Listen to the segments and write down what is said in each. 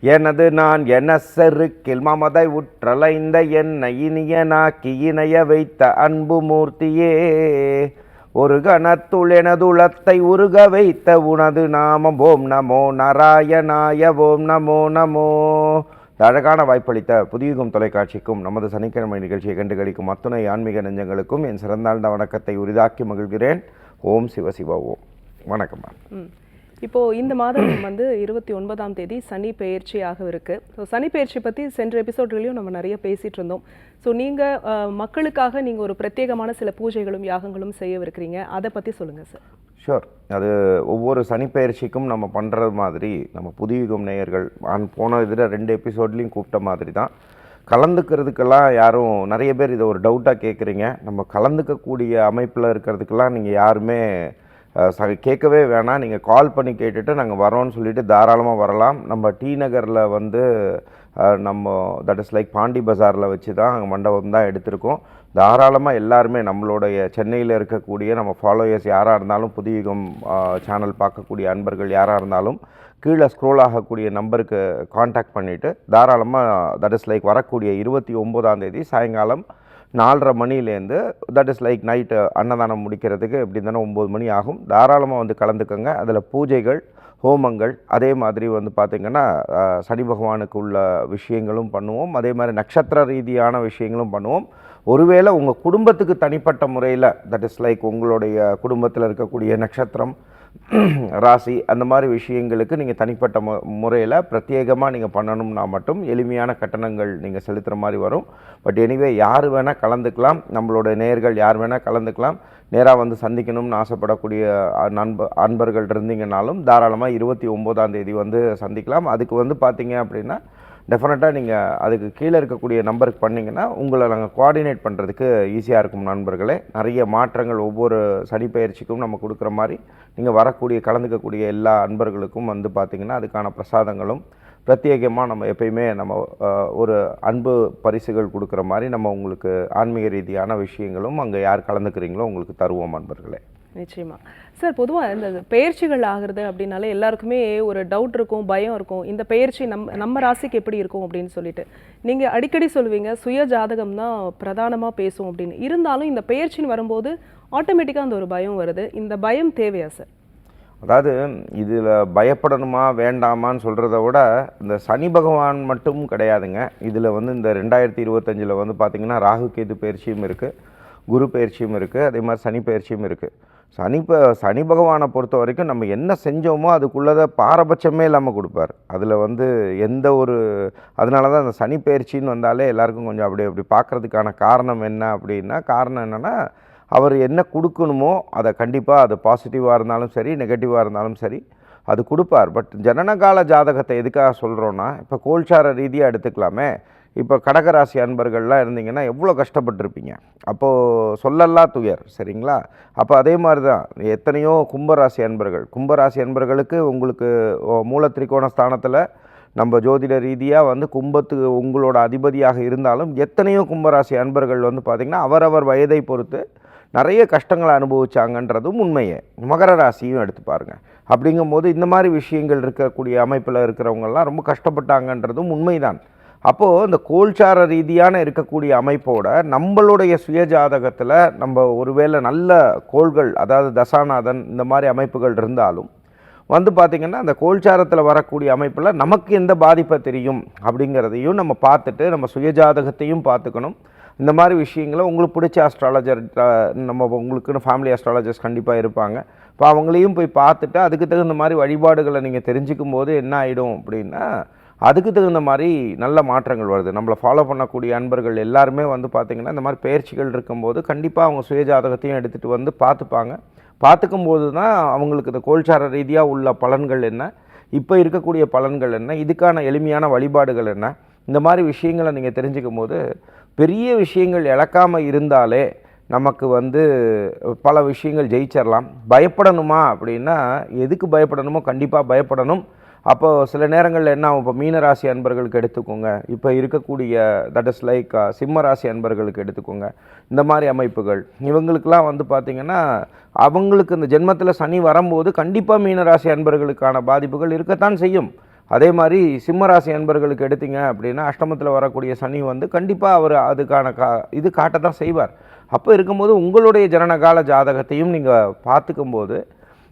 எனது நான் என செருக்கில் மமதை உற்றலைந்த என்னை இனியனாக்கி இணைய வைத்த அன்பு மூர்த்தியே ஒரு கணத்துள் எனதுளத்தை உருக வைத்த உனது நாமம். ஓம் நமோ நாராயணாய ஓம் நமோ நமோ. அழகான வாய்ப்பளித்த புதியுகம் தொலைக்காட்சிக்கும் நமது சனிக்கிழமை நிகழ்ச்சியை கண்டு கழிக்கும் அத்துணை ஆன்மீக நெஞ்சங்களுக்கும் என் சிறந்தாழ்ந்த வணக்கத்தை உரிதாக்கி மகிழ்கிறேன். ஓம் சிவ ஓம் வணக்கம். இப்போது இப்போ இந்த மாதம் வந்து இருபத்தி ஒன்பதாம் தேதி சனி பெயர்ச்சியாக ஸோ சனி பெயர்ச்சி பற்றி சென்ற எபிசோட்களையும் நம்ம நிறைய பேசிகிட்டு இருந்தோம். ஸோ நீங்கள் மக்களுக்காக நீங்கள் ஒரு பிரத்யேகமான சில பூஜைகளும் யாகங்களும் செய்யவிருக்கிறீங்க. அதை பற்றி சொல்லுங்கள் சார் ஷோர் அது ஒவ்வொரு சனிப்பெயர்ச்சிக்கும் நம்ம பண்ணுறது மாதிரி நம்ம புதியுகம் நேயர்கள் நான் போன இதில் ரெண்டு எபிசோட்லேயும் கூப்பிட்ட மாதிரி தான். கலந்துக்கிறதுக்கெல்லாம் யாரும் நிறைய பேர் இதை ஒரு டவுட்டாக கேட்குறீங்க நம்ம கலந்துக்கக்கூடிய அமைப்பில் இருக்கிறதுக்கெல்லாம் நீங்கள் யாருமே கேட்கவே வேணாம். நீங்கள் கால் பண்ணி கேட்டுட்டு நாங்கள் வரோம்னு சொல்லிட்டு தாராளமாக வரலாம். நம்ம டி நகரில் வந்து நம்ம தட் இஸ் லைக் பாண்டி பஜாரில் வச்சு தான் அங்கே மண்டபம் தான் எடுத்திருக்கோம். தாராளமாக எல்லாருமே நம்மளுடைய சென்னையில் இருக்கக்கூடிய நம்ம ஃபாலோயர்ஸ் யாராக இருந்தாலும் புதியுகம் சேனல் பார்க்கக்கூடிய அன்பர்கள் யாராக இருந்தாலும் கீழே ஸ்க்ரோல் ஆகக்கூடிய நம்பருக்கு காண்டாக்ட் பண்ணிவிட்டு தாராளமாக தட் இஸ் லைக் வரக்கூடிய இருபத்தி ஒம்போதாம் தேதி சாயங்காலம் நாலரை மணிலேருந்து தட் இஸ் லைக் நைட்டு அன்னதானம் முடிக்கிறதுக்கு எப்படி இருந்தாலும் ஒம்பது மணி ஆகும். தாராளமாக வந்து கலந்துக்கோங்க. அதில் பூஜைகள் ஹோமங்கள் அதே மாதிரி வந்து பார்த்திங்கன்னா சனி பகவானுக்கு உள்ள விஷயங்களும் பண்ணுவோம். அதே மாதிரி நட்சத்திர ரீதியான விஷயங்களும் பண்ணுவோம். ஒருவேளை உங்கள் குடும்பத்துக்கு தனிப்பட்ட முறையில் தட் இஸ் லைக் உங்களுடைய குடும்பத்தில் இருக்கக்கூடிய நட்சத்திரம் ராசி அந்த மாதிரி விஷயங்களுக்கு நீங்கள் தனிப்பட்ட மு முறையில் பிரத்யேகமாக நீங்கள் பண்ணணும்னா மட்டும் எளிமையான கட்டணங்கள் நீங்கள் செலுத்துகிற மாதிரி வரும். பட் எனிவே யார் வேணால் கலந்துக்கலாம். நம்மளோட நேர்கள் யார் வேணால் கலந்துக்கலாம். நேராக வந்து சந்திக்கணும்னு ஆசைப்படக்கூடிய நண்ப அன்பர்கள் இருந்தீங்கனாலும் தாராளமாக இருபத்தி ஒம்போதாம் தேதி வந்து சந்திக்கலாம். அதுக்கு வந்து பார்த்தீங்க அப்படின்னா டெஃபினட்டாக நீங்கள் அதுக்கு கீழே இருக்கக்கூடிய நம்பருக்கு பண்ணிங்கன்னா உங்களை நாங்கள் கோஆர்டினேட் பண்ணுறதுக்கு ஈஸியாக இருக்கும் நண்பர்களே. நிறைய மாற்றங்கள் ஒவ்வொரு சனி பயிற்சிக்கும் நம்ம கொடுக்குற மாதிரி நீங்கள் வரக்கூடிய கலந்துக்கக்கூடிய எல்லா அன்பர்களுக்கும் வந்து பார்த்திங்கன்னா அதுக்கான பிரசாதங்களும் பிரத்யேகமாக நம்ம எப்பயுமே நம்ம ஒரு அன்பு பரிசுகள் கொடுக்குற மாதிரி நம்ம உங்களுக்கு ஆன்மீக ரீதியான விஷயங்களும் அங்கே யார் கலந்துக்கிறீங்களோ உங்களுக்கு தருவோம் அன்பர்களே நிச்சயமா. சார் பொதுவாக இந்த பயிற்சிகள் ஆகிறது அப்படின்னாலே எல்லாருக்குமே ஒரு டவுட் இருக்கும் பயம் இருக்கும். இந்த பயிற்சி நம் நம்ம ராசிக்கு எப்படி இருக்கும் அப்படின்னு சொல்லிட்டு. நீங்கள் அடிக்கடி சொல்லுவீங்க சுய ஜாதகம் தான் பிரதானமாக பேசும் அப்படின்னு. இருந்தாலும் இந்த பயிற்சின்னு வரும்போது ஆட்டோமேட்டிக்காக அந்த ஒரு பயம் வருது. இந்த பயம் தேவையா சார்? அதாவது இதில் பயப்படணுமா வேண்டாமான்னு சொல்கிறத விட இந்த சனி பகவான் மட்டும் கிடையாதுங்க. இதில் வந்து இந்த ரெண்டாயிரத்தி இருபத்தஞ்சில் வந்து பார்த்திங்கன்னா ராகு கேது பயிற்சியும் இருக்குது குரு பயிற்சியும் இருக்குது அதே மாதிரி சனி பயிற்சியும் இருக்குது சனி ப சனி பகவானை பொறுத்த வரைக்கும் நம்ம என்ன செஞ்சோமோ அதுக்குள்ளதை பாரபட்சமே இல்லாமல் கொடுப்பார். அதில் வந்து எந்த ஒரு அதனால தான் அந்த சனி பயிற்சின்னு வந்தாலே எல்லாருக்கும் கொஞ்சம் அப்படி அப்படி பார்க்குறதுக்கான காரணம் என்ன அப்படின்னா காரணம் என்னென்னா அவர் என்ன கொடுக்கணுமோ அதை கண்டிப்பாக அது பாசிட்டிவாக இருந்தாலும் சரி நெகட்டிவாக இருந்தாலும் சரி அது கொடுப்பார். பட் ஜனனகால ஜாதகத்தை எதுக்காக சொல்கிறோன்னா இப்போ கோல்சார ரீதியாக எடுத்துக்கலாமே. இப்போ கடகராசி அன்பர்கள்லாம் இருந்தீங்கன்னா எவ்வளோ கஷ்டப்பட்டிருப்பீங்க? அப்போது சொல்லல்லா துயர் சரிங்களா? அப்போ அதே மாதிரி தான் எத்தனையோ கும்பராசி அன்பர்கள். கும்பராசி அன்பர்களுக்கு உங்களுக்கு ஓ, மூல திரிகோண ஸ்தானத்தில் நம்ம ஜோதிட ரீதியாக வந்து கும்பத்துக்கு உங்களோட அதிபதியாக இருந்தாலும் எத்தனையோ கும்பராசி அன்பர்கள் வந்து பார்த்திங்கன்னா அவரவர் வயதை பொறுத்து நிறைய கஷ்டங்களை அனுபவிச்சாங்கன்றதும் உண்மையே. மகர ராசியும் எடுத்து பாருங்க. அப்படிங்கும்போது இந்த மாதிரி விஷயங்கள் இருக்கக்கூடிய அமைப்பில் இருக்கிறவங்கெல்லாம் ரொம்ப கஷ்டப்பட்டாங்கன்றதும் உண்மைதான். அப்போது இந்த கோல்சார ரீதியான இருக்கக்கூடிய அமைப்போட நம்மளுடைய சுய ஜாதகத்தில் நம்ம ஒருவேளை நல்ல கோள்கள் அதாவது தசாநாதன் இந்த மாதிரி அமைப்புகள் இருந்தாலும் வந்து பார்த்திங்கன்னா அந்த கோல்சாரத்தில் வரக்கூடிய அமைப்பில் நமக்கு எந்த பாதிப்பை தெரியும் அப்படிங்கிறதையும் நம்ம பார்த்துட்டு நம்ம சுயஜாதகத்தையும் பார்த்துக்கணும். இந்த மாதிரி விஷயங்களை உங்களுக்கு பிடிச்ச அஸ்ட்ராலஜர் நம்ம உங்களுக்குன்னு ஃபேமிலி அஸ்ட்ராலஜர்ஸ் கண்டிப்பாக இருப்பாங்க. இப்போ அவங்களையும் போய் பார்த்துட்டு அதுக்கு தகுந்த மாதிரி வழிபாடுகளை நீங்கள் தெரிஞ்சுக்கும் போது என்ன ஆகிடும் அப்படின்னா அதுக்கு தகுந்த மாதிரி நல்ல மாற்றங்கள் வருது. நம்மளை ஃபாலோ பண்ணக்கூடிய அன்பர்கள் எல்லாருமே வந்து பார்த்திங்கன்னா இந்த மாதிரி பயிற்சிகள் இருக்கும்போது கண்டிப்பாக அவங்க சுயஜாதகத்தையும் எடுத்துகிட்டு வந்து பார்த்துப்பாங்க பார்த்துக்கும் போது தான் அவங்களுக்கு இந்த கோல்சார ரீதியாக உள்ள பலன்கள் என்ன இப்போ இருக்கக்கூடிய பலன்கள் என்ன இதுக்கான எளிமையான வழிபாடுகள் என்ன இந்த மாதிரி விஷயங்களை நீங்கள் தெரிஞ்சுக்கும் போது பெரிய விஷயங்கள் இழக்காமல் இருந்தாலே நமக்கு வந்து பல விஷயங்கள் ஜெயிச்சிடலாம் பயப்படணுமா அப்படின்னா எதுக்கு பயப்படணுமோ கண்டிப்பாக பயப்படணும். அப்போ சில நேரங்களில் என்ன ஆகும்? இப்போ மீனராசி அன்பர்களுக்கு எடுத்துக்கோங்க. இப்போ இருக்கக்கூடிய தட் இஸ் லைக் சிம்ம ராசி அன்பர்களுக்கு எடுத்துக்கோங்க. இந்த மாதிரி அமைப்புகள். இவங்களுக்கெல்லாம் வந்து பார்த்திங்கன்னா அவங்களுக்கு இந்த ஜென்மத்தில் சனி வரும்போது கண்டிப்பாக மீனராசி அன்பர்களுக்கான பாதிப்புகள் இருக்கத்தான் செய்யும். அதே மாதிரி சிம்மராசி அன்பர்களுக்கு எடுத்தீங்க அப்படின்னா அஷ்டமத்தில் வரக்கூடிய சனி வந்து கண்டிப்பாக அவர் அதுக்கான கா இது காட்ட தான் செய்வார். அப்போ இருக்கும்போது உங்களுடைய ஜனனகால ஜாதகத்தையும் நீங்கள் பார்த்துக்கும்போது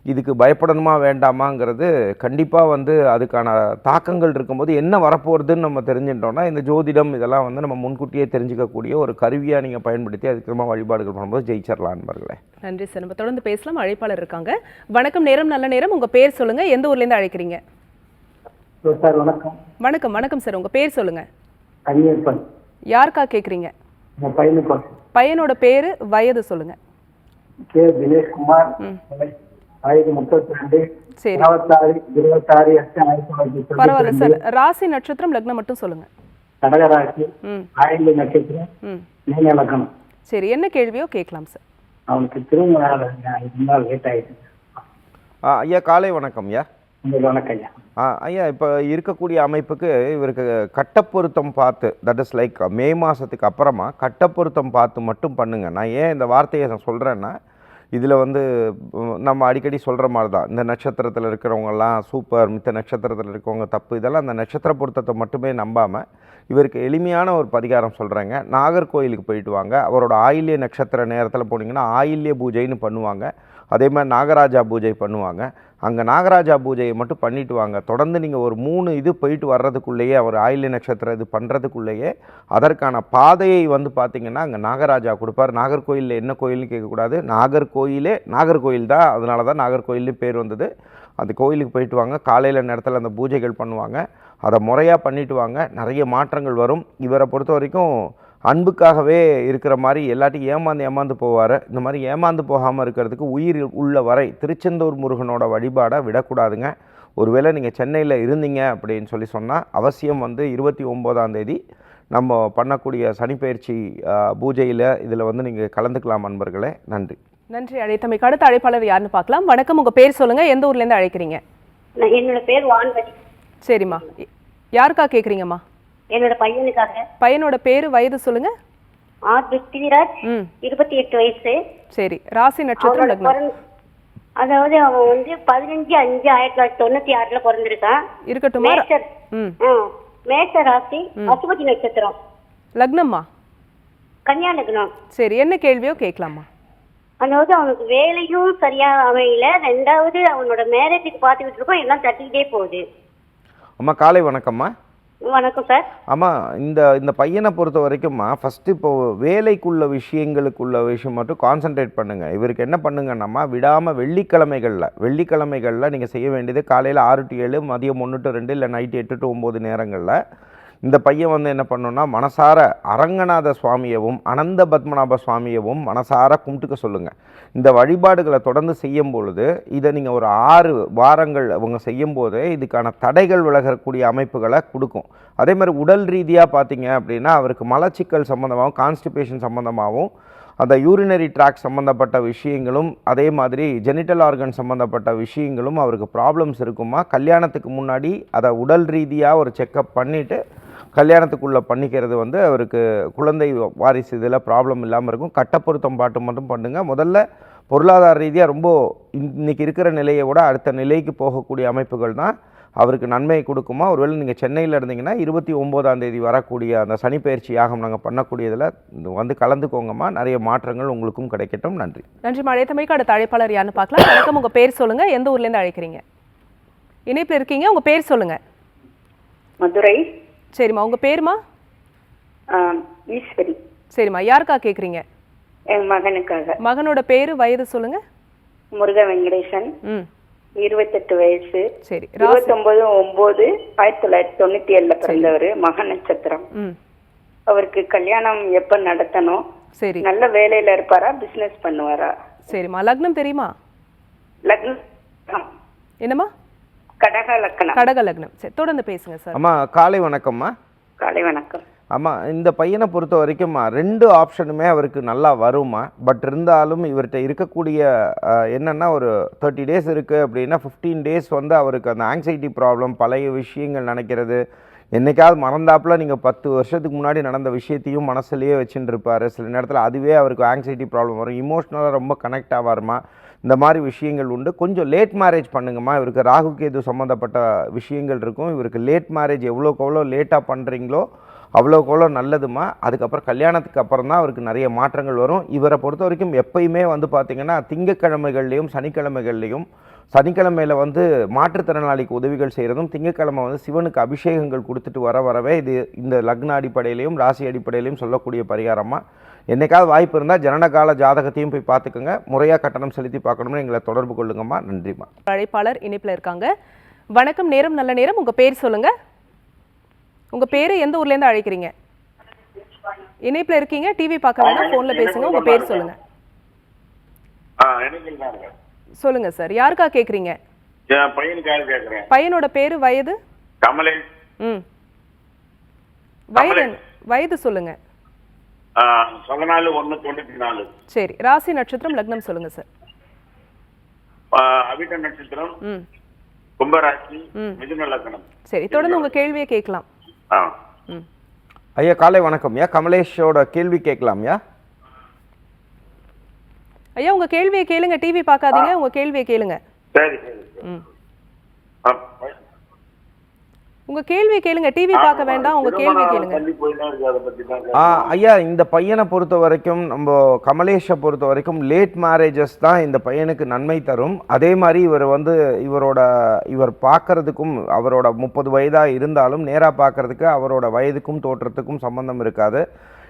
இதுக்கு பயப்படணுமா வேண்டாமாங்கிறது கண்டிப்பாக வந்து அதுக்கான தாக்கங்கள் இருக்கும்போது என்ன வரப்போகிறதுன்னு நம்ம தெரிஞ்சுட்டோம்னா இந்த ஜோதிடம் இதெல்லாம் வந்து நம்ம முன்கூட்டியே தெரிஞ்சுக்கக்கூடிய ஒரு கருவியாக நீங்கள் பயன்படுத்தி அதுக்கு வழிபாடுகள் பண்ணும்போது ஜெயிச்சிடலாம் நண்பர்களே. நன்றி சார் நம்ம தொடர்ந்து பேசலாம். அழைப்பாளர் இருக்காங்க. வணக்கம். நேரம் நல்ல நேரம். உங்க பேர் சொல்லுங்க. எந்த ஊர்ல இருந்து அழைக்கிறீங்க? சார் வணக்கம். வணக்கம். வணக்கம் சார். உங்க பேர் சொல்லுங்க. கன்னியப்பன் யாருக்கா கேக்குறீங்க என் பையனுக்கு. பையனோட பேரு வயது சொல்லுங்க. கே தினேஷ்குமார். வயது முப்பத்தி ரெண்டு சரி. இருபத்தாறு இருபத்தாறு எட்டு ஆயிரத்தி தொள்ளாயிரத்தி பரவாயில்ல சார். ராசி நட்சத்திரம் லக்னம் மட்டும் சொல்லுங்க. கடகராசி ம். ஆயிரத்தி நட்சத்திரம் ம். மீன இலக்கணம் சரி என்ன கேள்வியோ கேட்கலாம் சார். அவனுக்கு திரும்ப இருந்தால் லேட் ஆயிடுச்சு. ஆ, ஐயா காலை வணக்கம் ஐயா. வணக்கம் ஐயா. ஆ ஐயா இப்போ இருக்கக்கூடிய அமைப்புக்கு இவருக்கு கட்டப்பொருத்தம் பார்த்து தட் இஸ் லைக் மே மாதத்துக்கு அப்புறமா கட்டப்பொருத்தம் பார்த்து மட்டும் பண்ணுங்க. நான் ஏன் இந்த வார்த்தையை நான் சொல்கிறேன்னா இதில் வந்து நம்ம அடிக்கடி சொல்கிற மாதிரி தான். இந்த நட்சத்திரத்தில் இருக்கிறவங்கெல்லாம் சூப்பர் மித்த நட்சத்திரத்தில் இருக்கவங்க தப்பு இதெல்லாம் அந்த நட்சத்திர பொருத்தத்தை மட்டுமே நம்பாமல் இவருக்கு எளிமையான ஒரு பரிகாரம் சொல்கிறேங்க. நாகர்கோயிலுக்கு போயிட்டு வாங்க. அவரோட ஆயில்ய நட்சத்திர நேரத்தில் போனீங்கன்னா ஆயில்ய பூஜைன்னு பண்ணுவாங்க. அதே மாதிரி நாகராஜா பூஜை பண்ணுவாங்க. அங்கே நாகராஜா பூஜையை மட்டும் பண்ணிட்டு வாங்க. தொடர்ந்து நீங்கள் ஒரு மூணு இது போயிட்டு வர்றதுக்குள்ளேயே அவர் ஆயில்ய நட்சத்திரம் இது பண்ணுறதுக்குள்ளேயே அதற்கான பாதையை வந்து பார்த்திங்கன்னா அங்கே நாகராஜா கொடுப்பார். நாகர்கோயிலில் என்ன கோயில்னு கேட்கக்கூடாது. நாகர்கோயிலே நாகர்கோயில் தான். அதனால தான் நாகர்கோயில்னு பேர் வந்தது. அந்த கோயிலுக்கு போயிட்டு வாங்க. காலையில் நேரத்தில் அந்த பூஜைகள் பண்ணுவாங்க. அதை முறையாக பண்ணிட்டு வாங்க. நிறைய மாற்றங்கள் வரும். இவரை பொறுத்த வரைக்கும் அன்புக்காகவே இருக்கிற மாதிரி எல்லாத்தையும் ஏமாந்து ஏமாந்து போவார். இந்த மாதிரி ஏமாந்து போகாமல் இருக்கிறதுக்கு உயிர் உள்ள வரை திருச்செந்தூர் முருகனோட வழிபாடை விடக்கூடாதுங்க. ஒருவேளை நீங்கள் சென்னையில் இருந்தீங்க அப்படின்னு சொல்லி சொன்னால் அவசியம் வந்து இருபத்தி ஒம்போதாம் தேதி நம்ம பண்ணக்கூடிய சனிப்பெயர்ச்சி பூஜையில் இதில் வந்து நீங்கள் கலந்துக்கலாம் நண்பர்களே நன்றி. நன்றி அழைத்தமைக்கு அடுத்த அழைப்பாளர் யாருன்னு பார்க்கலாம். வணக்கம். உங்க பேர் சொல்லுங்க. எந்த ஊர்ல இருந்து அழைக்கிறீங்க? என்னோட பேர் வான்வதி சரிம்மா. யாருக்கா கேக்குறீங்கம்மா? என்னோட பையனுக்காக. பையனோட பேரு வயது சொல்லுங்க. ஆர் பிருத்திவிராஜ் ம். இருபத்தி எட்டு வயசு. சரி ராசி நட்சத்திரம் லக்னம். அதாவது அவன் வந்து பதினஞ்சு அஞ்சு ஆயிரத்தி தொள்ளாயிரத்தி தொண்ணூத்தி ஆறுல பிறந்திருக்கான். இருக்கட்டுமா? மேஷர் மேஷ ராசி அசுபதி நட்சத்திரம். லக்னம்மா? கன்னியா லக்னம். சரி என்ன கேள்வியோ கேட்கலாமா? அதாவது அவனுக்கு வேலையும் சரியா அமையல. ரெண்டாவது அவனோட மேரேஜுக்கு பார்த்துக்கிட்டு இருக்கோம். எல்லாம் தட்டிக்கிட்டே போகுது. அம்மா காலை வணக்கம்மா. வணக்கம் சார். ஆமாம் இந்த இந்த பையனை பொறுத்த வரைக்கும்மா ஃபஸ்ட்டு இப்போ வேலைக்குள்ள விஷயங்களுக்குள்ள விஷயம் மட்டும் கான்சென்ட்ரேட் பண்ணுங்கள் இவருக்கு என்ன பண்ணுங்கன்னாம்மா விடாமல் வெள்ளிக்கிழமைகளில் வெள்ளிக்கிழமைகளில் நீங்கள் செய்ய வேண்டியது காலையில் ஆறு டு ஏழு மதியம் ஒன்று டு ரெண்டு இல்லை நைட்டு எட்டு டு ஒம்பது நேரங்களில் இந்த பையன் வந்து என்ன பண்ணுன்னா மனசார அரங்கநாத சுவாமியவும் அனந்த பத்மநாப சுவாமியவும் மனசார கும்பிட்டுக்க சொல்லுங்கள் இந்த வழிபாடுகளை தொடர்ந்து செய்யும் பொழுது இதை நீங்கள் ஒரு ஆறு வாரங்கள் அவங்க செய்யும் போதே இதுக்கான தடைகள் விலகக்கூடிய அமைப்புகளை கொடுக்கும். அதே மாதிரி உடல் ரீதியாக பார்த்தீங்க அப்படின்னா அவருக்கு மலச்சிக்கல் சம்மந்தமாகவும் கான்ஸ்டிபேஷன் சம்மந்தமாகவும் அந்த யூரினரி ட்ராக் சம்மந்தப்பட்ட விஷயங்களும் அதே மாதிரி ஜெனிட்டல் ஆர்கன் சம்மந்தப்பட்ட விஷயங்களும் அவருக்கு ப்ராப்ளம்ஸ் இருக்குமா? கல்யாணத்துக்கு முன்னாடி அதை உடல் ரீதியாக ஒரு செக்கப் பண்ணிவிட்டு கல்யாணத்துக்குள்ளே பண்ணிக்கிறது வந்து அவருக்கு குழந்தை வாரிசு இதில் ப்ராப்ளம் இல்லாமல் இருக்கும். கட்டப்பொருத்தம் பாட்டு மட்டும் பண்ணுங்க. முதல்ல பொருளாதார ரீதியாக ரொம்ப இன்னைக்கு இருக்கிற நிலையை விட அடுத்த நிலைக்கு போகக்கூடிய அமைப்புகள் தான் அவருக்கு நன்மையை கொடுக்குமா? ஒருவேளை நீங்கள் சென்னையில் இருந்தீங்கன்னா இருபத்தி ஒம்போதாம் தேதி வரக்கூடிய அந்த சனிப்பெயர்ச்சி யாகம் நாங்கள் பண்ணக்கூடியதில் வந்து கலந்துக்கோங்கம்மா. நிறைய மாற்றங்கள் உங்களுக்கும் கிடைக்கட்டும். நன்றி. நன்றி அழைத்தமைக்கு அடுத்த அழைப்பாளர் யாருன்னு பார்க்கலாம். வணக்கம். உங்க பேர் சொல்லுங்க. எந்த ஊர்ல இருந்து அழைக்கிறீங்க? இணைப்பில் இருக்கீங்க. உங்க பேர் சொல்லுங்க. மதுரை. சரிம்மா உங்க பேருமா? ஈஸ்வரி. சரிம்மா யாருக்கா கேக்குறீங்க? என் மகனுக்காக. மகனோட பேரு வயது சொல்லுங்க. முருக வெங்கடேசன். ம். இருபத்தெட்டு வயசு. சரி இருபத்தொன்பது ஒன்பது ஆயிரத்தி தொள்ளாயிரத்தி தொண்ணூத்தி ஏழுல பிறந்தவர் மக நட்சத்திரம் அவருக்கு கல்யாணம் எப்ப நடத்தணும்? சரி. நல்ல வேலையில இருப்பாரா பிசினஸ் பண்ணுவாரா? சரிம்மா லக்னம் தெரியுமா? லக்னம். என்னம்மா? கடக லக்கணம் கடக லக்னம் சரி தொடர்ந்து பேசுங்க சார் அம்மா காலை வணக்கம்மா. காலை வணக்கம். ஆமாம் இந்த பையனை பொறுத்த வரைக்கும்மா ரெண்டு ஆப்ஷனுமே அவருக்கு நல்லா வருமா பட் இருந்தாலும் இவர்கிட்ட இருக்கக்கூடிய என்னன்னா ஒரு தேர்ட்டி டேஸ் இருக்குது அப்படின்னா ஃபிஃப்டீன் டேஸ் வந்து அவருக்கு அந்த ஆங்ஸைட்டி ப்ராப்ளம் பழைய விஷயங்கள் நினைக்கிறது. என்னைக்காவது மறந்தாப்புல நீங்கள் பத்து வருஷத்துக்கு முன்னாடி நடந்த விஷயத்தையும் மனசுலயே வச்சுட்டு இருப்பாரு. சில நேரத்தில் அதுவே அவருக்கு ஆங்ஸைட்டி ப்ராப்ளம் வரும். இமோஷ்னலாக ரொம்ப கனெக்ட் ஆவாருமா இந்த மாதிரி விஷயங்கள் உண்டு. கொஞ்சம் லேட் மேரேஜ் பண்ணுங்கம்மா. இவருக்கு ராகு கேது சம்மந்தப்பட்ட விஷயங்கள் இருக்கும். இவருக்கு லேட் மேரேஜ் எவ்வளோக்கு எவ்வளோ லேட்டாக பண்ணுறீங்களோ அவ்வளோக்கு அவ்வளோ நல்லதுமா அதுக்கப்புறம் கல்யாணத்துக்கு அப்புறம் தான் அவருக்கு நிறைய மாற்றங்கள் வரும். இவரை பொறுத்த வரைக்கும் எப்பயுமே வந்து பார்த்திங்கன்னா திங்கக்கிழமைகள்லையும் சனிக்கிழமைகள்லையும் சனிக்கிழமையில் வந்து மாற்றுத்திறனாளிக்கு உதவிகள் செய்கிறதும் திங்கக்கிழமை வந்து சிவனுக்கு அபிஷேகங்கள் கொடுத்துட்டு வர வரவே இது இந்த லக்ன அடிப்படையிலையும் ராசி அடிப்படையிலையும் சொல்லக்கூடிய பரிகாரமாக என்னைக்காவது வாய்ப்பு இருந்தால் ஜனனகால ஜாதகத்தையும் போய் பார்த்துக்கோங்க. முறையாக கட்டணம் செலுத்தி பார்க்கணும்னு எங்களை தொடர்பு கொள்ளுங்கம்மா. நன்றிம்மா. அழைப்பாளர் இணைப்புல இருக்காங்க. வணக்கம் நேரம் நல்ல நேரம். உங்க பேர் சொல்லுங்க. உங்க பேரு எந்த ஊர்ல இருந்து அழைக்கிறீங்க? இணைப்புல இருக்கீங்க. டிவி பார்க்க வேண்டாம் போன்ல பேசுங்க. உங்க பேர் சொல்லுங்க. ஆ எனக்கு தாங்க சொல்லுங்க சார் யாருக்கா கேக்குறீங்க? பையனோட பேரு வயது? கமலேஷ். ம். வயது? வயது சொல்லுங்க. பதினாலு ஒன்று தொண்ணூற்றி நாலு. சரி ராசி நட்சத்திரம் லக்னம் சொல்லுங்க சார் அவிட்ட நட்சத்திரம் ம். கும்பராசி ம். மிதுன லக்னம். சரி தொடர்ந்து உங்க கேள்வியை கேட்கலாம். ஆ. ம். ஐயா காலை வணக்கம். யா கமலேஷோட கேள்வி கேட்கலாம்யா ஐயா. உங்க கேள்வியை கேளுங்க டிவி பார்க்காதீங்க உங்க கேள்வியை கேளுங்க. சரி சரி உங்க கேள்வியை கேளுங்க. டிவி பார்க்க வேண்டாம். உங்க கேள்வி கேளுங்க. ஐயா இந்த பையனை பொறுத்த வரைக்கும் நம்ம கமலேஷை பொறுத்த வரைக்கும் லேட் மேரேஜஸ் தான் இந்த பையனுக்கு நன்மை தரும். அதே மாதிரி இவர் வந்து இவரோட இவர் பார்க்கறதுக்கும் அவரோட முப்பது வயதாக இருந்தாலும் நேராக பார்க்கறதுக்கு அவரோட வயதுக்கும் தோற்றத்துக்கும் சம்பந்தம் இருக்காது.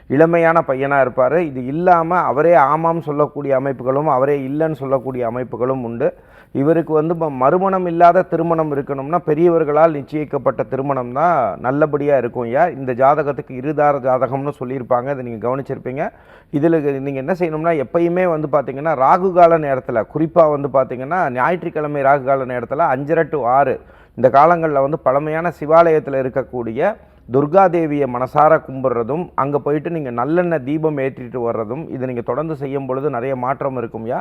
இளமையான பையனாக இருப்பார். இது இல்லாமல் அவரே ஆமாம் சொல்லக்கூடிய அமைப்புகளும் அவரே இல்லைன்னு சொல்லக்கூடிய அமைப்புகளும் உண்டு. இவருக்கு வந்து ம- மறுமணம் இல்லாத திருமணம் இருக்கணும்னா பெரியவர்களால் நிச்சயிக்கப்பட்ட திருமணம் தான் நல்லபடியாக இருக்கும் ஐயா. இந்த ஜாதகத்துக்கு இருதார ஜாதகம்னு சொல்லியிருப்பாங்க. இதை நீங்கள் கவனிச்சிருப்பீங்க. இதில் நீங்கள் என்ன செய்யணும்னா எப்பயுமே வந்து பார்த்தீங்கன்னா ராகு கால நேரத்தில் குறிப்பாக வந்து பார்த்தீங்கன்னா ஞாயிற்றுக்கிழமை ராகு கால நேரத்தில் அஞ்சரை டு ஆறு. இந்த காலங்களில் வந்து பழமையான சிவாலயத்தில் இருக்கக்கூடிய துர்காதேவியை மனசார கும்பிட்றதும் அங்கே போயிட்டு நீங்கள் நல்லெண்ணெய் தீபம் ஏற்றிட்டு வர்றதும் இதை நீங்கள் தொடர்ந்து செய்யும் பொழுது நிறைய மாற்றம் இருக்கும்யா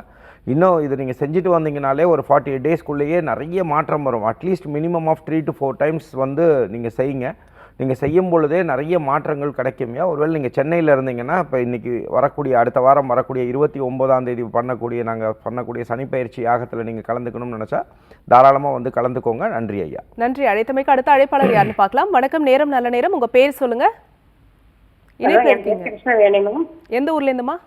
இன்னும் இதை நீங்கள் செஞ்சுட்டு வந்தீங்கனாலே ஒரு ஃபார்ட்டி எயிட் டேஸ்க்குள்ளேயே நிறைய மாற்றம் வரும். At least minimum of three to four times வந்து நீங்கள் செய்யுங்க. நீங்கள் செய்யும் பொழுதே நிறைய மாற்றங்கள் கிடைக்கும்யா ஒருவேளை நீங்கள் சென்னையில் இருந்தீங்கன்னா இப்போ இன்றைக்கி வரக்கூடிய அடுத்த வாரம் வரக்கூடிய இருபத்தி ஒம்போதாம் தேதி பண்ணக்கூடிய நாங்கள் பண்ணக்கூடிய சனிப்பயிற்சி யாகத்தில் நீங்கள் கலந்துக்கணும்னு நினச்சா தாராளமாக வந்து கலந்துக்கோங்க. நன்றி ஐயா. நன்றி. அழைத்தமைக்கு அடுத்த அழைப்பாளர் யாருன்னு பார்க்கலாம். வணக்கம். நேரம் நல்ல நேரம். உங்க பேர் சொல்லுங்க. இணைப்புல இருக்கீங்க. கிருஷ்ண வேணுமா? எந்த ஊர்ல இருந்துமா?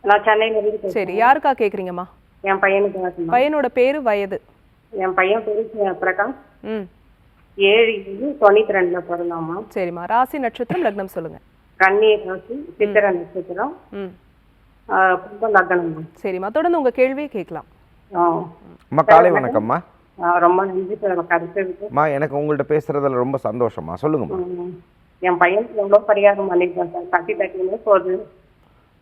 நான் சென்னையில இருந்து பேசுறேன். சரி யாருக்கா கேக்குறீங்கம்மா? என் பையனுக்கு? பையனோட பேரு வயது. என் பையன் பேரு பிரகாஷ். ம். ஏழு தொண்ணூத்தி ரெண்டுல பிறந்தாமா சரிம்மா. ராசி நட்சத்திரம் லக்னம் சொல்லுங்க. கண்ணீர் ராசி சித்திர நட்சத்திரம். லக்னம் சரிம்மா. தொடர்ந்து உங்க கேள்வியை கேட்கலாம். ஆ. அம்மா காலை வணக்கம்மா. ரொம்ப நன்றி அம்மா எனக்கு உங்கள்கிட்ட பேசுறதுல ரொம்ப சந்தோஷமா சொல்லுங்கம்மா. என் பையனுக்கு எவ்வளவு பரிகாரம் பண்ணிருக்கேன் சார். தட்டி தட்டினே போகுது.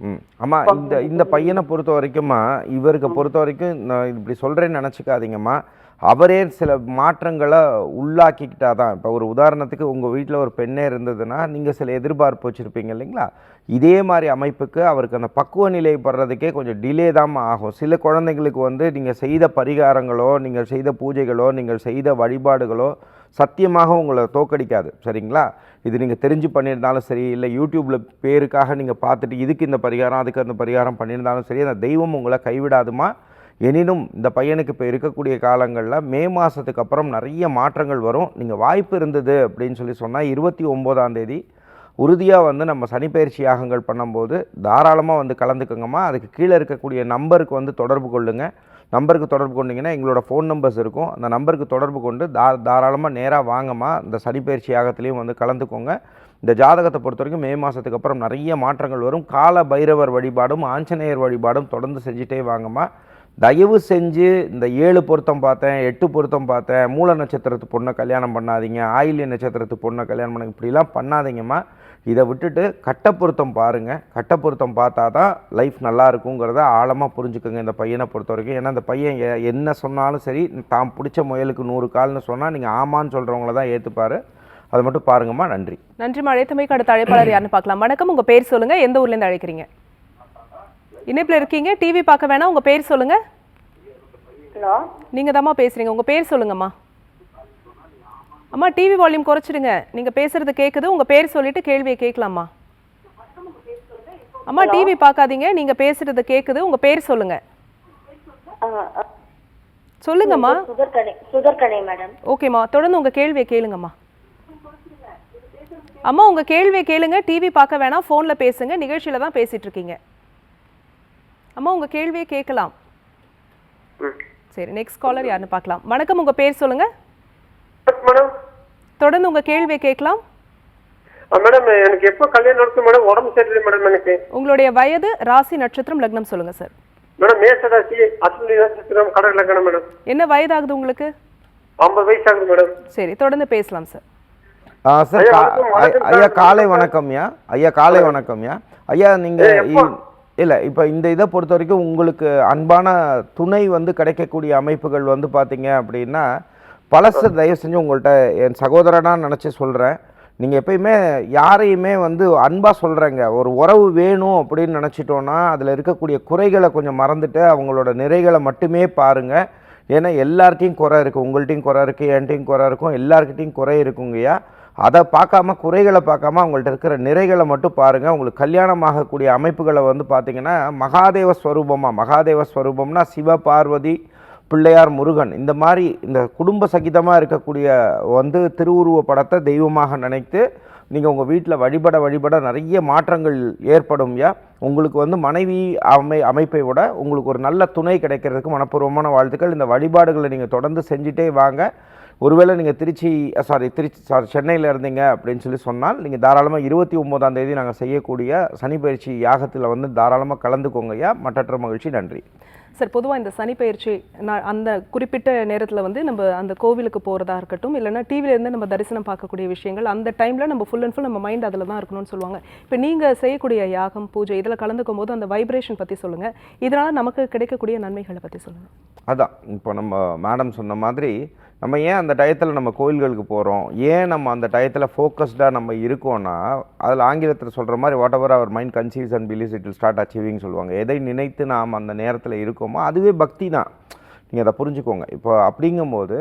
ம். அம்மா இந்த இந்த பையனை பொறுத்த வரைக்கும்மா இவருக்கு பொறுத்த வரைக்கும் நான் இப்படி சொல்கிறேன்னு நினச்சிக்காதீங்கம்மா. அவரே சில மாற்றங்களை உள்ளாக்கிக்கிட்டா தான் இப்போ ஒரு உதாரணத்துக்கு உங்கள் வீட்டில் ஒரு பெண்ணே இருந்ததுன்னா நீங்கள் சில எதிர்பார்ப்பு வச்சுருப்பீங்க இல்லைங்களா? இதே மாதிரி அமைப்புக்கு அவருக்கு அந்த பக்குவ நிலை படுறதுக்கே கொஞ்சம் டிலே தான் ஆகும். சில குழந்தைங்களுக்கு வந்து நீங்கள் செய்த பரிகாரங்களோ நீங்கள் செய்த பூஜைகளோ நீங்கள் செய்த வழிபாடுகளோ சத்தியமாக உங்களை தோக்கடிக்காது. சரிங்களா? இது நீங்கள் தெரிஞ்சு பண்ணியிருந்தாலும் சரி இல்லை யூடியூப்பில் பேருக்காக நீங்கள் பார்த்துட்டு இதுக்கு இந்த பரிகாரம் அதுக்கு அந்த பரிகாரம் பண்ணியிருந்தாலும் சரி அந்த தெய்வம் உங்களை கைவிடாதுமா? எனினும் இந்த பையனுக்கு இப்போ இருக்கக்கூடிய காலங்களில் மே மாதத்துக்கு அப்புறம் நிறைய மாற்றங்கள் வரும். நீங்கள் வாய்ப்பு இருந்தது அப்படின்னு சொல்லி சொன்னால் இருபத்தி ஒம்போதாம் தேதி உறுதியாக வந்து நம்ம சனிப்பயிற்சி யாகங்கள் பண்ணும்போது தாராளமாக வந்து கலந்துக்கோங்கம்மா. அதுக்கு கீழே இருக்கக்கூடிய நம்பருக்கு வந்து தொடர்பு கொள்ளுங்கள் நம்பருக்கு தொடர்பு கொண்டீங்கன்னா எங்களோட ஃபோன் நம்பர்ஸ் இருக்கும். அந்த நம்பருக்கு தொடர்பு கொண்டு தா தாராளமாக நேராக வாங்கம்மா. இந்த சனிப்பயிற்சி யாகத்துலேயும் வந்து கலந்துக்கோங்க. இந்த ஜாதகத்தை பொறுத்த வரைக்கும் மே மாதத்துக்கு அப்புறம் நிறைய மாற்றங்கள் வரும். கால பைரவர் வழிபாடும் ஆஞ்சநேயர் வழிபாடும் தொடர்ந்து செஞ்சுட்டே வாங்கம்மா. தயவு செஞ்சு இந்த ஏழு பொருத்தம் பார்த்தேன் எட்டு பொருத்தம் பார்த்தேன். மூல நட்சத்திரத்து பொண்ணை கல்யாணம் பண்ணாதீங்க ஆயில்ய நட்சத்திரத்து பொண்ணை கல்யாணம் பண்ண இப்படிலாம் பண்ணாதீங்கம்மா. இதை விட்டுட்டு கட்டப்பொருத்தம் பாருங்கள் கட்டப்பொருத்தம் பார்த்தா தான் லைஃப் நல்லா இருக்குங்கிறத ஆழமாக புரிஞ்சுக்கோங்க இந்த பையனை பொறுத்த வரைக்கும் ஏன்னா இந்த பையன் என்ன சொன்னாலும் சரி தான் பிடிச்ச முயலுக்கு நூறு கால்னு சொன்னால் நீங்கள் ஆமான்னு சொல்கிறவங்கள தான் ஏற்றுப்பார் அதை மட்டும் பாருங்கம்மா. நன்றி. நன்றி அழைத்தமைக்கு அடுத்த அழைப்பாளர் யாருன்னு பார்க்கலாம். வணக்கம் உங்கள் பேர் சொல்லுங்கள் எந்த ஊர்லேருந்து அழைக்கிறீங்க? இணைப்புல இருக்கீங்க. டிவி பார்க்க வேணாம். உங்க பேர் சொல்லுங்க. ஹலோ. நீங்க தாம்மா பேசுறீங்க. உங்க பேர் சொல்லுங்கம்மா. அம்மா டிவி வால்யூம் குறைச்சிடுங்க. நீங்க பேசுறது கேக்குது. உங்க பேர் சொல்லிட்டு கேள்வியை கேட்கலாமா அம்மா டிவி பார்க்காதீங்க. நீங்க பேசுறது கேக்குது. உங்க பேர் சொல்லுங்க. சொல்லுங்கம்மா. சுதர்கணி மேடம். ஓகேம்மா. தொடர்ந்து உங்க கேள்வியை கேளுங்கம்மா. அம்மா உங்க கேள்வியை கேளுங்க. டிவி பார்க்க வேணாம். ஃபோன்ல பேசுங்க. நிகழ்ச்சியில தான் பேசிட்டு இருக்கீங்க. அம்மா உங்க கேள்வியை கேட்கலாம். சரி நெக்ஸ்ட் காலர் யாருன்னு பார்க்கலாம். வணக்கம் உங்க பேர் சொல்லுங்க. மேடம் தொடர்ந்து உங்க கேள்வியை கேட்கலாம். மேடம் எனக்கு எப்போ கல்யாணம் நடக்கும் மேடம் உடம்பு சரியில்லை மேடம் எனக்கு. உங்களுடைய வயது ராசி நட்சத்திரம் லக்னம் சொல்லுங்க சார் மேடம் மேசராசி அஸ்வினி நட்சத்திரம் கடல் லக்கணம் மேடம் என்ன வயதாகுது உங்களுக்கு? ஐம்பது வயசு ஆகுது மேடம் சரி தொடர்ந்து பேசலாம் சார் சார் ஐயா, கா- வணக்கம், வணக்கம் ஐயா சார். காலை வணக்கம்யா. ஐயா காலை வணக்கம்யா. ஐயா நீங்கள் இல்லை இப்போ இந்த இதை பொறுத்த வரைக்கும் உங்களுக்கு அன்பான துணை வந்து கிடைக்கக்கூடிய அமைப்புகள் வந்து பார்த்தீங்க அப்படின்னா பழசு தயவு செஞ்சு உங்கள்கிட்ட என் சகோதரனாக நினச்சி சொல்கிறேன் நீங்கள் எப்பயுமே யாரையுமே வந்து அன்பாக சொல்கிறேங்க ஒரு உறவு வேணும் அப்படின்னு நினச்சிட்டோன்னா அதில் இருக்கக்கூடிய குறைகளை கொஞ்சம் மறந்துட்டு அவங்களோட நிறைகளை மட்டுமே பாருங்கள் ஏன்னா எல்லார்ட்டையும் குறை இருக்குது உங்கள்ட்டையும் குறை இருக்குது என்கிட்டையும் குறை இருக்கும் எல்லாருக்கிட்டையும் குறை இருக்குங்கய்யா. அதை பார்க்காம குறைகளை பார்க்காம அவங்கள்ட்ட இருக்கிற நிறைகளை மட்டும் பாருங்கள் உங்களுக்கு கல்யாணம் ஆகக்கூடிய அமைப்புகளை வந்து பார்த்திங்கன்னா மகாதேவ ஸ்வரூபமாக மகாதேவ ஸ்வரூபம்னா சிவ பார்வதி பிள்ளையார் முருகன். இந்த மாதிரி இந்த குடும்ப சகிதமாக இருக்கக்கூடிய வந்து திருவுருவ படத்தை தெய்வமாக நினைத்து நீங்கள் உங்கள் வீட்டில் வழிபட வழிபட நிறைய மாற்றங்கள் ஏற்படும்யா உங்களுக்கு வந்து மனைவி அமை அமைப்பை விட உங்களுக்கு ஒரு நல்ல துணை கிடைக்கிறதுக்கு மனப்பூர்வமான வாழ்த்துக்கள். இந்த வழிபாடுகளை நீங்கள் தொடர்ந்து செஞ்சுட்டே வாங்க. ஒருவேளை நீங்கள் திருச்சி சாரி திருச்சி சாரி சென்னையில் இருந்தீங்க அப்படின்னு சொல்லி சொன்னால் நீங்கள் தாராளமாக இருபத்தி ஒம்போதாம் தேதி நாங்கள் செய்யக்கூடிய சனி பயிற்சி யாகத்தில் வந்து தாராளமாக கலந்துக்கோங்கய்யா மற்றற்ற மகிழ்ச்சி. நன்றி. சார் பொதுவாக இந்த சனிப்பெயர்ச்சி நான் அந்த குறிப்பிட்ட நேரத்தில் வந்து நம்ம அந்த கோவிலுக்கு போகிறதா இருக்கட்டும் இல்லைன்னா டிவில இருந்து நம்ம தரிசனம் பார்க்கக்கூடிய விஷயங்கள் அந்த டைமில் நம்ம ஃபுல் அண்ட் ஃபுல் நம்ம மைண்ட் அதில் தான் இருக்கணும்னு சொல்லுவாங்க. இப்போ நீங்கள் செய்யக்கூடிய யாகம் பூஜை இதில் கலந்துக்கும் போது அந்த வைப்ரேஷன் பற்றி சொல்லுங்கள் இதனால் நமக்கு கிடைக்கக்கூடிய நன்மைகளை பற்றி சொல்லுங்கள் அதான் இப்போ நம்ம மேடம் சொன்ன மாதிரி நம்ம ஏன் அந்த டயத்தில் நம்ம கோயில்களுக்கு போகிறோம் ஏன் நம்ம அந்த டயத்தில் ஃபோக்கஸ்டாக நம்ம இருக்கோம்னா அதில் ஆங்கிலத்தில் சொல்கிற மாதிரி whatever your mind conceives and believes it will start achieving சொல்லுவாங்க. எதை நினைத்து நாம் அந்த நேரத்தில் இருக்கோமோ அதுவே பக்தி தான். நீங்கள் அதை புரிஞ்சுக்கோங்க. இப்போ அப்படிங்கும்போது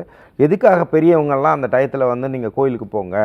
எதுக்காக பெரியவங்கள்லாம் அந்த டயத்தில் வந்து நீங்கள் கோயிலுக்கு போங்க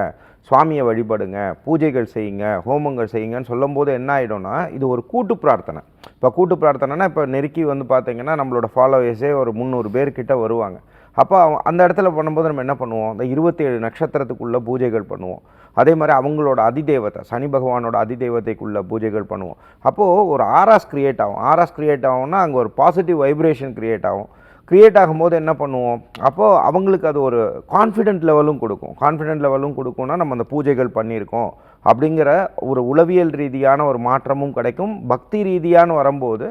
சுவாமியை வழிபடுங்க பூஜைகள் செய்யுங்க ஹோமங்கள் செய்யுங்கன்னு சொல்லும்போது என்ன ஆகிடும்னா இது ஒரு கூட்டு பிரார்த்தனை. இப்போ கூட்டு பிரார்த்தனைனா இப்போ நெருக்கி வந்து பார்த்தீங்கன்னா நம்மளோட ஃபாலோவர்ஸே ஒரு முந்நூறு பேர்கிட்ட வருவாங்க. அப்போ அந்த இடத்துல பண்ணும்போது நம்ம என்ன பண்ணுவோம்? அந்த இருபத்தேழு நட்சத்திரத்துக்குள்ளே பூஜைகள் பண்ணுவோம். அதே மாதிரி அவங்களோட அதிதேவதை சனி பகவானோட அதிதெய்வத்தைக்குள்ளே பூஜைகள் பண்ணுவோம். அப்போது ஒரு ஆர்எஸ் கிரியேட் ஆகும். ஆர்எஸ் கிரியேட் ஆகும்னா அங்கே ஒரு பாசிட்டிவ் வைப்ரேஷன் கிரியேட் ஆகும். கிரியேட் ஆகும்போது என்ன பண்ணுவோம்? அப்போது அவங்களுக்கு அது ஒரு கான்ஃபிடென்ட் லெவலும் கொடுக்கும். கான்ஃபிடென்ட் லெவலும் கொடுக்கும்னா நம்ம அந்த பூஜைகள் பண்ணியிருக்கோம். அப்படிங்கிற ஒரு உளவியல் ரீதியான ஒரு மாற்றமும் கிடைக்கும். பக்தி ரீதியான வரும்போது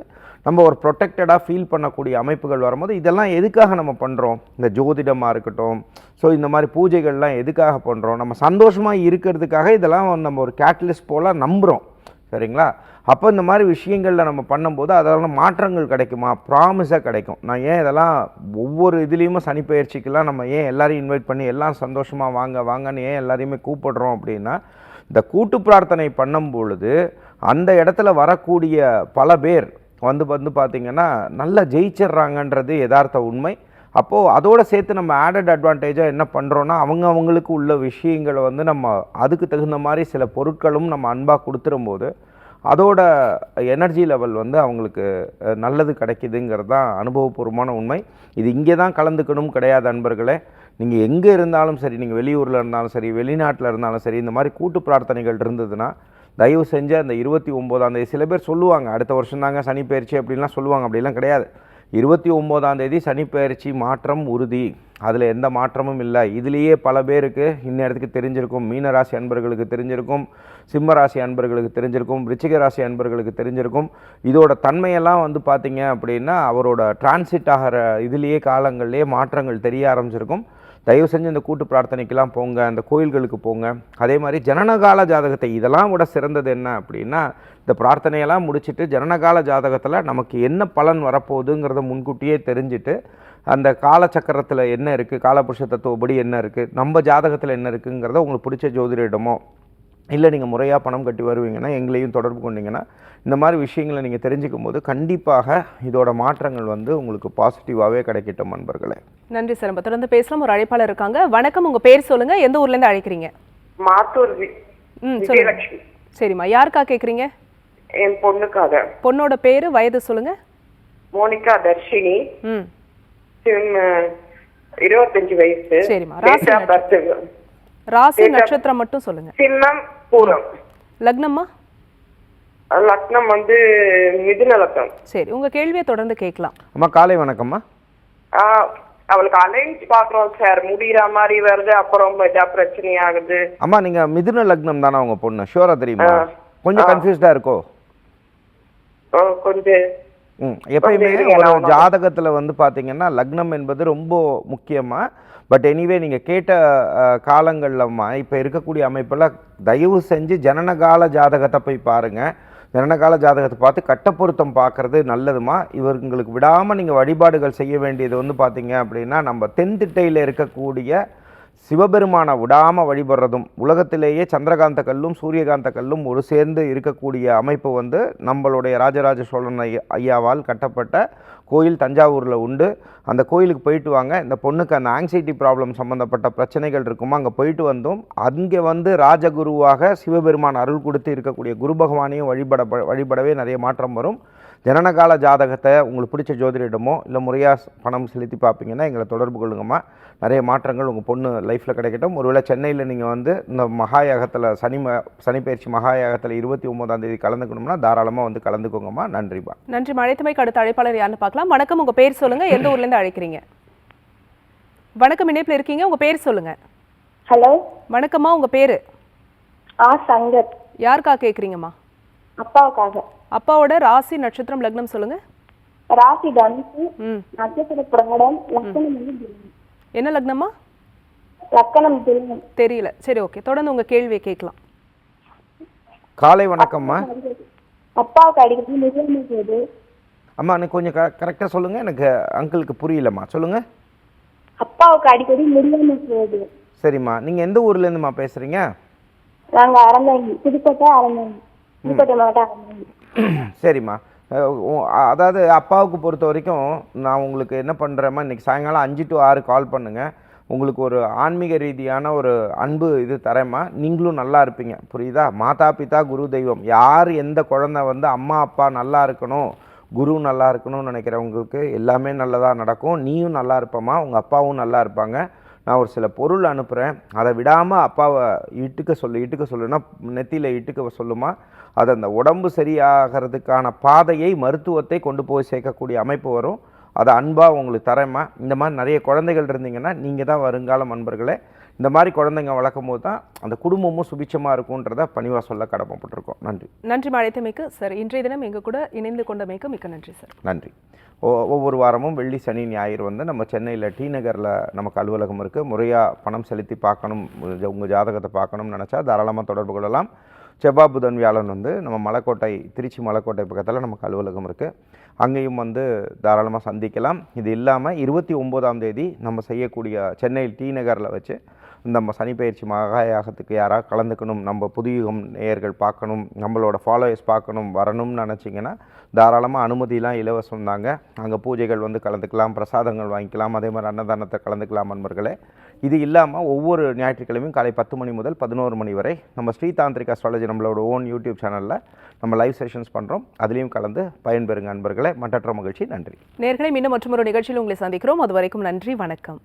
நம்ம ஒரு ப்ரொடெக்டடாக ஃபீல் பண்ணக்கூடிய அமைப்புகள் வரும்போது இதெல்லாம் எதுக்காக நம்ம பண்ணுறோம் இந்த ஜோதிடமாக இருக்கட்டும். ஸோ இந்த மாதிரி பூஜைகள்லாம் எதுக்காக பண்ணுறோம் நம்ம சந்தோஷமாக இருக்கிறதுக்காக இதெல்லாம் நம்ம ஒரு கேட்டலிஸ்ட் போல் நம்புகிறோம் சரிங்களா? அப்போ இந்த மாதிரி விஷயங்களில் நம்ம பண்ணும்போது அதெல்லாம் மாற்றங்கள் கிடைக்குமா? ப்ராமிஸாக கிடைக்கும். நான் ஏன் இதெல்லாம் ஒவ்வொரு இதுலேயுமே சனிப்பயிற்சிக்கெல்லாம் நம்ம ஏன் எல்லாரையும் இன்வைட் பண்ணி எல்லாம் சந்தோஷமாக வாங்க வாங்கன்னு ஏன் எல்லாரையுமே கூப்பிடுறோம் அப்படின்னா இந்த கூட்டு பிரார்த்தனை பண்ணும் பொழுது அந்த இடத்துல வரக்கூடிய பல பேர் வந்து வந்து பார்த்திங்கன்னா நல்லா ஜெயிச்சிடுறாங்கன்றது யதார்த்த உண்மை. அப்போது அதோடு சேர்த்து நம்ம ஆடட் அட்வான்டேஜாக என்ன பண்ணுறோன்னா அவங்க அவங்களுக்கு உள்ள விஷயங்களை வந்து நம்ம அதுக்கு தகுந்த மாதிரி சில பொருட்களும் நம்ம அன்பாக கொடுத்துரும்போது அதோட எனர்ஜி லெவல் வந்து அவங்களுக்கு நல்லது கிடைக்கிதுங்கிறது தான் அனுபவபூர்வமான உண்மை. இது இங்கே தான் கலந்துக்கணும் கிடையாது அன்பர்களே. நீங்கள் எங்கே இருந்தாலும் சரி நீங்கள் வெளியூரில் இருந்தாலும் சரி வெளிநாட்டில் இருந்தாலும் சரி இந்த மாதிரி கூட்டு பிரார்த்தனைகள் இருந்ததுன்னா தயவு செஞ்சு அந்த இருபத்தி ஒம்போதாம் தேதி சில பேர் சொல்லுவாங்க அடுத்த வருஷம் தாங்க சனி பயிற்சி அப்படின்லாம் சொல்லுவாங்க அப்படிலாம் கிடையாது. இருபத்தி ஒம்போதாம் தேதி சனி பயிற்சி மாற்றம் உறுதி. அதில் எந்த மாற்றமும் இல்லை. இதுலேயே பல பேருக்கு இந்நேரத்துக்கு தெரிஞ்சிருக்கும். மீனராசி அன்பர்களுக்கு தெரிஞ்சிருக்கும். சிம்மராசி அன்பர்களுக்கு தெரிஞ்சிருக்கும். ரிச்சிகராசி அன்பர்களுக்கு தெரிஞ்சிருக்கும். இதோட தன்மையெல்லாம் வந்து பார்த்திங்க அப்படின்னா அவரோட டிரான்சிட் ஆகிற இதுலேயே காலங்கள்லேயே மாற்றங்கள் தெரிய ஆரம்பிச்சிருக்கும். தயவு செஞ்சு இந்த கூட்டு பிரார்த்தனைக்கெல்லாம் போங்க அந்த கோயில்களுக்கு போங்க. அதே மாதிரி ஜனனகால ஜாதகத்தை இதெல்லாம் விட சிறந்தது என்ன அப்படின்னா இந்த பிரார்த்தனையெல்லாம் முடிச்சுட்டு ஜனனகால ஜாதகத்தில் நமக்கு என்ன பலன் வரப்போகுதுங்கிறத முன்கூட்டியே தெரிஞ்சுட்டு அந்த காலச்சக்கரத்தில் என்ன இருக்குது காலபுருஷ தத்துவப்படி என்ன இருக்குது நம்ம ஜாதகத்தில் என்ன இருக்குங்கிறத உங்களுக்கு பிடிச்ச ஜோதிடமோ இல்லை நீங்கள் முறையாக பணம் கட்டி வருவீங்கன்னா எங்களையும் தொடர்பு கொண்டீங்கன்னா இந்த மாதிரி விஷயங்களை நீங்கள் தெரிஞ்சுக்கும் போது கண்டிப்பாக இதோட மாற்றங்கள் வந்து உங்களுக்கு பாசிட்டிவாகவே கிடைக்கட்டும் நண்பர்களே. நன்றி சார் நம்ம தொடர்ந்து பேசலாம். ஒரு அழைப்பாளர் இருக்காங்க. வணக்கம். உங்க பேர் சொல்லுங்க. எந்த ஊர்ல இருந்து அழைக்கிறீங்க? மாத்தூர் ம் சொல்லுங்க. சரிம்மா. யாருக்கா கேக்குறீங்க என் பொண்ணுக்காக. பொண்ணோட பேரு வயது சொல்லுங்க. மோனிகா தர்ஷினி. ம். இருபத்தஞ்சு வயசு. சரிம்மா. ராசி. ராசி நட்சத்திரம் மட்டும் சொல்லுங்க. சின்னம் பூரம். லக்னம்மா? லக்னம் வந்து மிதுன லக்னம் சரி உங்க கேள்வியை தொடர்ந்து கேட்கலாம். அம்மா காலை வணக்கம்மா. அவளுக்கு அலைன்ஸ் பாக்குறோம் சார் முடிகிற மாதிரி வருது அப்புறம் இதா பிரச்சனை ஆகுது. அம்மா நீங்கள் மிதுன லக்னம் தானே உங்கள் பொண்ணு? ஷூராக தெரியுமா? கொஞ்சம் கன்ஃபியூஸ்டாக இருக்கோ? கொஞ்சம் எப்பயுமே ஒரு ஜாதகத்தில் வந்து பார்த்தீங்கன்னா லக்னம் என்பது ரொம்ப முக்கியமாக பட் எனிவே நீங்கள் கேட்ட காலங்கள்லம்மா இப்போ இருக்கக்கூடிய அமைப்பில் தயவு செஞ்சு ஜனனகால ஜாதகத்தை போய் பாருங்கள் ஜனனகால ஜாதகத்தை பார்த்து கட்ட பொருத்தம் பார்க்கறது நல்லதுமா? இவங்களுக்கு விடாமல் நீங்கள் வழிபாடுகள் செய்ய வேண்டியது வந்து பார்த்தீங்க அப்படின்னா நம்ம தென்திட்டையில் இருக்கக்கூடிய சிவபெருமானை விடாமல் வழிபடுறதும் உலகத்திலேயே சந்திரகாந்த கல்லும் சூரியகாந்த கல்லும் ஒரு சேர்ந்து இருக்கக்கூடிய அமைப்பு வந்து நம்மளுடைய ராஜராஜ சோழன் ஐயாவால் கட்டப்பட்ட கோயில் தஞ்சாவூரில் உண்டு. அந்த கோயிலுக்கு போயிட்டு வாங்க. இந்த பொண்ணுக்கு அந்த ஆங்ஸைட்டி ப்ராப்ளம் சம்மந்தப்பட்ட பிரச்சனைகள் இருக்குமோ அங்கே போயிட்டு வந்தோம் அங்கே வந்து ராஜகுருவாக சிவபெருமான் அருள் கொடுத்து இருக்கக்கூடிய குரு பகவானையும் வழிபட வழிபடவே நிறைய மாற்றம் வரும். ஜனனகால ஜாதகத்தை உங்களுக்கு பிடிச்ச ஜோதிடமோ இல்லை முறையாக பணம் செலுத்தி பார்ப்பீங்கன்னா எங்களை தொடர்பு கொள்ளுங்கம்மா. நிறைய மாற்றங்கள் உங்கள் பொண்ணு லைஃப்பில் கிடைக்கட்டும். ஒருவேளை சென்னையில் நீங்கள் வந்து இந்த மகாயாகத்தில் சனி ம சனிப்பயிற்சி மகாயாகத்தில் இருபத்தி ஒம்போதாம் தேதி கலந்துக்கணும்னா தாராளமாக வந்து கலந்துக்கோங்கம்மா. நன்றிப்பா நன்றி. மழைத்தமைக்கு அடுத்த அழைப்பாளர் யாருன்னு பார்க்கலாம். வணக்கம். உங்க பேர் சொல்லுங்க. எந்த ஊர்ல இருந்து அழைக்கிறீங்க? வணக்கம். இணைப்புல இருக்கீங்க. உங்க பேர் சொல்லுங்க. ஹலோ. வணக்கம்மா. உங்க பேரு? ஆ சங்கர். யாருக்கா கேக்குறீங்கம்மா? அப்பாவுக்காக. அப்பாவோட ராசி நட்சத்திரம் லக்னம் சொல்லுங்க. ராசி தனுசு ம். நட்சத்திர பிரகடம் துலாம். என்ன லக்னம்மா லக்கணம் தெரியல. சரி ஓகே. தொடர்ந்து உங்க கேள்வியை கேட்கலாம். காலை வணக்கம்மா. அப்பாவுக்கு அடிக்கடி போகுது அம்மா எனக்கு கொஞ்சம் க கரெக்டாக சொல்லுங்கள் எனக்கு அங்கிளுக்கு புரியலம்மா. சொல்லுங்கள் அப்பாவுக்கு அடிக்கடி போகுது சரிம்மா. நீங்கள் எந்த ஊர்லேருந்துமா பேசுகிறீங்க நாங்க அறந்தாங்க புதுக்கோட்டை அறந்தாங்க சரிம்மா. அதாவது அப்பாவுக்கு பொறுத்த வரைக்கும் நான் உங்களுக்கு என்ன பண்ணுறேம்மா இன்றைக்கி சாயங்காலம் அஞ்சு டு ஆறு கால் பண்ணுங்கள் உங்களுக்கு ஒரு ஆன்மீக ரீதியான ஒரு அன்பு இது தரேம்மா. நீங்களும் நல்லா இருப்பீங்க. புரியுதா? மாதா பிதா குரு தெய்வம். யார் எந்த குழந்தை வந்து அம்மா அப்பா நல்லா இருக்கணும் குரு நல்லா இருக்கணும்னு நினைக்கிறவங்களுக்கு எல்லாமே நல்லதாக நடக்கும். நீயும் நல்லா இருப்பம்மா. உங்கள் அப்பாவும் நல்லா இருப்பாங்க. நான் ஒரு சில பொருள் அனுப்புகிறேன் அதை விடாமல் அப்பாவை இட்டுக்க சொல்லு இட்டுக்க சொல்லுன்னா நெத்தியில் இட்டுக்க சொல்லுமா? அது அந்த உடம்பு சரியாகிறதுக்கான பாதையை மருத்துவத்தை கொண்டு போய் சேர்க்கக்கூடிய அமைப்பு வரும். அதை அன்பாக உங்களுக்கு தரேம்மா. இந்த மாதிரி நிறைய குழந்தைகள் இருந்தீங்கன்னா நீங்கள் தான் வருங்கால நண்பர்களை. இந்த மாதிரி குழந்தைங்க வளர்க்கும் போது தான் அந்த குடும்பமும் சுபிட்சமாக இருக்குன்றத பணிவாக சொல்ல கடமைப்பட்டிருக்கோம். நன்றி. நன்றி மழைத்தமைக்கு சார் இன்றைய தினம் எங்க கூட இணைந்து கொண்டமைக்கு மிக்க நன்றி சார். நன்றி. ஒவ்வொரு வாரமும் வெள்ளி சனி ஞாயிறு வந்து நம்ம சென்னையில் டி நகரில் நமக்கு அலுவலகம் இருக்குது முறையாக பணம் செலுத்தி பார்க்கணும் உங்கள் ஜாதகத்தை பார்க்கணும்னு நினச்சா தாராளமாக தொடர்பு கொள்ளலாம். செவ்வாய் புதன் வியாழன் வந்து நம்ம மலைக்கோட்டை திருச்சி மலைக்கோட்டை பக்கத்தில் நமக்கு அலுவலகம் இருக்குது அங்கேயும் வந்து தாராளமாக சந்திக்கலாம். இது இல்லாமல் இருபத்தி ஒம்போதாம் தேதி நம்ம செய்யக்கூடிய சென்னை டி நகரில் வச்சு நம்ம சனிப்பயிற்சி மகாயாகத்துக்கு யாராவது கலந்துக்கணும் நம்ம புதுயுகம் நேயர்கள் பார்க்கணும் நம்மளோட ஃபாலோயர்ஸ் பார்க்கணும் வரணும்னு நினச்சிங்கன்னா தாராளமாக அனுமதியெலாம் இலவசம் தாங்க. அங்கே பூஜைகள் வந்து கலந்துக்கலாம் பிரசாதங்கள் வாங்கிக்கலாம் அதே மாதிரி அன்னதானத்தை கலந்துக்கலாம் நண்பர்களே. இது இல்லாமல் ஒவ்வொரு ஞாயிற்றுக்கிழமையும் காலை பத்து மணி முதல் பதினோரு மணி வரை நம்ம ஸ்ரீதாந்திரிக் அஸ்ட்ராலஜி நம்மளோட ஓன் யூடியூப் சேனலில் நம்ம லைவ் செஷன்ஸ் பண்ணுறோம் அதுலேயும் கலந்து பயன்பெறுங்க நண்பர்களே. மற்றற்ற மகிழ்ச்சி. நன்றி. நேர்களை மீண்டும் மற்றொரு நிகழ்ச்சியில் உங்களை சந்திக்கிறோம். அது வரைக்கும் நன்றி. வணக்கம்.